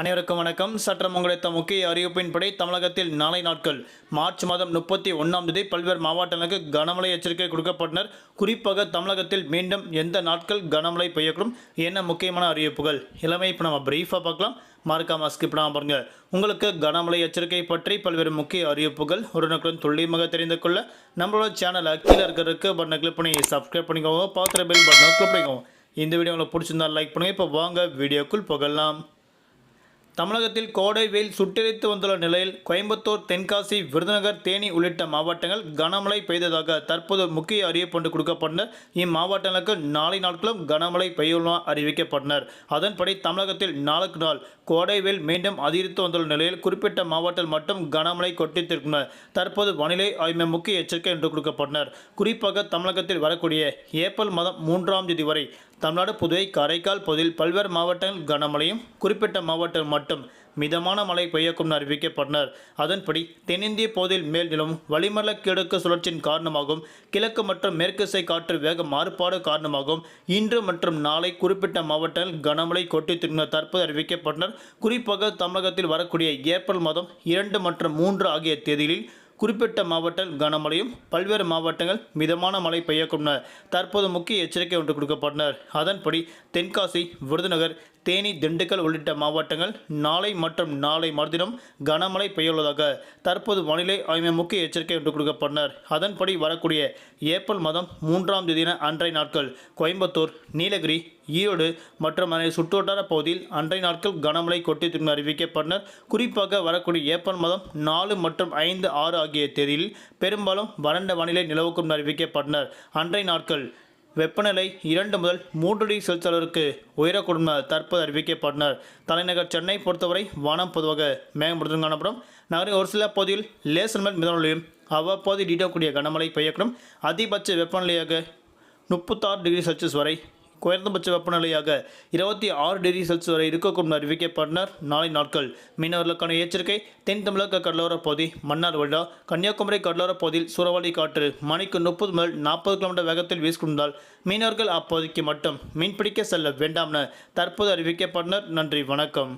அனைவருக்கும் வணக்கம். சற்றம் உங்களுடைய முக்கிய அறிவிப்பின்படி தமிழகத்தில் நாளை நாட்கள் மார்ச் மாதம் முப்பத்தி ஒன்றாம் தேதி பல்வேறு மாவட்டங்களுக்கு கனமழை எச்சரிக்கை கொடுக்கப்பட்டனர். குறிப்பாக தமிழகத்தில் மீண்டும் எந்த நாட்கள் கனமழை பெய்யக்கூடும் என்ன முக்கியமான அறிவிப்புகள்? எல்லாமே இப்போ நம்ம பிரீஃபாக பார்க்கலாம். மறக்காம ஸ்கிப் பண்ணாம பாருங்க. உங்களுக்கு கனமழை எச்சரிக்கை பற்றி பல்வேறு முக்கிய அறிவிப்புகள் உடனுக்குடன் துல்லியமாக தெரிந்து கொள்ள நம்மளோட சேனலை கீழே இருக்கிறதுக்கு பட்டனை கிளிக் பண்ணி சப்ஸ்கிரைப் பண்ணிக்கோங்க. பார்க்குற பெல் பட்டனை கிளிக் பண்ணிக்கோங்க. இந்த வீடியோ உங்களுக்கு பிடிச்சிருந்தா லைக் பண்ணுங்கள் இப்போ வாங்க வீடியோக்குள் புகழலாம் தமிழகத்தில் கோடை வெயில் சுட்டெரித்து வந்துள்ள நிலையில் கோயம்புத்தூர் தென்காசி விருதுநகர் தேனி உள்ளிட்ட மாவட்டங்கள் கனமழை பெய்ததாக தற்போது முக்கிய அறிவிப்பு ஒன்று கொடுக்கப்பட்டனர் இம்மாவட்டங்களுக்கு நாளை நாட்களும் கனமழை பெய்யுள்ள அறிவிக்கப்பட்டனர். அதன்படி தமிழகத்தில் நாளுக்கு நாள் கோடை வெயில் மீண்டும் அதிகரித்து வந்துள்ள நிலையில் குறிப்பிட்ட மாவட்டத்தில் மட்டும் கனமழை கொட்டித்திருக்கின்றனர் தற்போது வானிலை ஆய்வு முக்கிய எச்சரிக்கை என்று கொடுக்கப்பட்டனர். குறிப்பாக தமிழகத்தில் வரக்கூடிய ஏப்ரல் மாதம் மூன்றாம் தேதி வரை தமிழ்நாடு புதுவை காரைக்கால் பகுதியில் பல்வேறு மாவட்டங்கள் கனமழையும் குறிப்பிட்ட மாவட்டங்கள் மட்டும் மிதமான மழை பெய்யக்கும் அறிவிக்கப்பட்டனர். அதன்படி தென்னிந்திய பகுதியில் மேல் நிலவும் வளிமல கிழக்கு சுழற்சியின் காரணமாகவும் கிழக்கு மற்றும் மேற்கு சை காற்று வேக மாறுபாடு காரணமாகவும் இன்று மற்றும் நாளை குறிப்பிட்ட மாவட்டங்கள் கனமழை கொட்டி திரும்ப தற்போது அறிவிக்கப்பட்டனர். குறிப்பாக தமிழகத்தில் வரக்கூடிய ஏப்ரல் மாதம் இரண்டு மற்றும் மூன்று ஆகிய தேதிகளில் குறிப்பிட்ட மாவட்டங்கள் கனமழையும் பல்வேறு மாவட்டங்கள் மிதமான மழை பெய்யக்கும் தற்போது முக்கிய எச்சரிக்கை ஒன்று கொடுக்கப்பட்டனர். அதன்படி தென்காசி விருதுநகர் தேனி திண்டுக்கல் உள்ளிட்ட மாவட்டங்கள் நாளை மற்றும் நாளை மறுதினம் கனமழை பெய்யுள்ளதாக தற்போது வானிலை ஆய்வு முக்கிய எச்சரிக்கை ஒன்று கொடுக்கப்பட்டனர். அதன்படி வரக்கூடிய ஏப்ரல் மாதம் மூன்றாம் தேதியின அன்றைய நாட்கள் கோயம்புத்தூர் நீலகிரி ஈரோடு மற்றும் அதனை சுற்றுவட்டார பகுதியில் அன்றைய நாட்கள் கனமழை கொட்டி திரும்ப அறிவிக்கப்பட்டனர். குறிப்பாக வரக்கூடிய ஏப்ரல் மாதம் நாலு மற்றும் ஐந்து ஆறு ஆகிய தேதியில் பெரும்பாலும் வறண்ட வானிலை நிலவுக்கும் அறிவிக்கப்பட்டனர். அன்றைய நாட்கள் வெப்பநிலை இரண்டு முதல் மூன்று டிகிரி செல்சியஸிற்கு உயரக்கூடும் தற்போது அறிவிக்கப்பட்டனர். தலைநகர் சென்னை பொறுத்தவரை வானம் பொதுவாக மேகமூட்டத்துடன் காணப்படும். நகரின் ஒரு சில பகுதியில் லேசர் மேல் மிதமலையும் அவ்வப்போது நீடக்கூடிய கனமழை பெய்யக்கூடும். அதிகபட்ச வெப்பநிலையாக முப்பத்தாறு டிகிரி செல்சியஸ் வரை குறைந்தபட்ச வெப்பநிலையாக இருபத்தி ஆறு டிகிரி செல்சியஸ் வரை இருக்கக்கூடும் அறிவிக்கப்பட்டனர். நாளை நாட்கள் மீனவர்களுக்கான எச்சரிக்கை. தென் தமிழக கடலோர பகுதி மன்னார் வழியா கன்னியாகுமரி கடலோர பகுதியில் சூறாவளி காற்று மணிக்கு முப்பது முதல் நாற்பது கிலோமீட்டர் வேகத்தில் வீசிக்கொண்டால் மீனவர்கள் அப்பகுதிக்கு மட்டும் மீன்பிடிக்க செல்ல வேண்டாம் என தற்போது அறிவிக்கப்பட்டனர். நன்றி வணக்கம்.